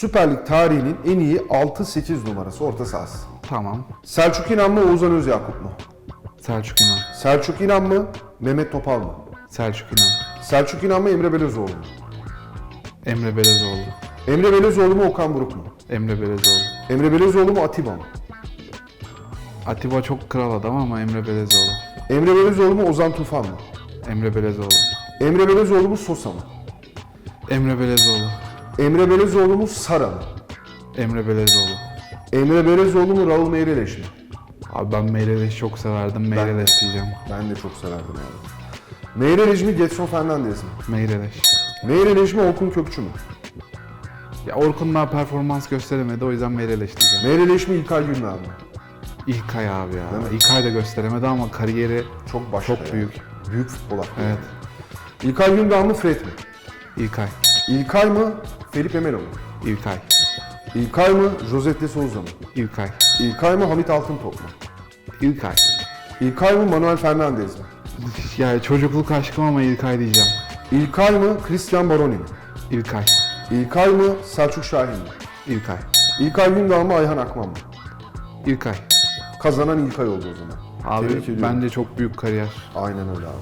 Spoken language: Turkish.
Süper Lig tarihinin en iyi 6-8 numarası orta sahası. Tamam. Selçuk İnan mı Oğuzhan Özyakup mu? Selçuk İnan. Selçuk İnan mı Mehmet Topal mı? Selçuk İnan. Selçuk İnan mı Emre Belözoğlu mu? Emre Belezoğlu. Emre Belözoğlu mu Okan Buruk mu? Emre Belezoğlu. Emre Belözoğlu mu Atiba mı? Atiba çok kral adam ama Emre Belezoğlu. Emre Belözoğlu mu Ozan Tufan mı? Emre Belezoğlu. Emre Belözoğlu mu Sosa mı? Emre Belezoğlu. Emre Belözoğlu mu Sara mı? Emre Belezoğlu. Emre Belözoğlu mu Raul Meireles mi? Abi ben Meireles çok severdim. Meireles diyeceğim. Ben de çok severdim abi. Meireles mi Getson Fernandez mi? Meireles. Meireles mi Orkun Kökçü mü? Ya Orkun daha performans gösteremedi o yüzden Meireles diyeceğim. Meireles mi İlkay Günler mi? İlkay abi ya. Değil mi? İlkay da gösteremedi ama kariyeri Çok başka Çok ya. büyük. Büyük futbol hakkı. evet. İlkay Gündoğan mı Fred mi? İlkay. İlkay mı Felipe Melo mu? İlkay. İlkay mı Josette Souza mı? İlkay. İlkay mı Hamit Altıntop mu? İlkay. İlkay mı Manuel Fernandez mi? Yani çocukluk aşkım ama İlkay diyeceğim. İlkay mı Christian Baroni mi? İlkay. İlkay mı Selçuk Şahin mi? İlkay. İlkay Gündoğan mı Ayhan Akman mı? İlkay. Kazanan İlkay oldu o zaman. Abi Tebrik ediyorum. bence çok büyük kariyer. Aynen öyle abi.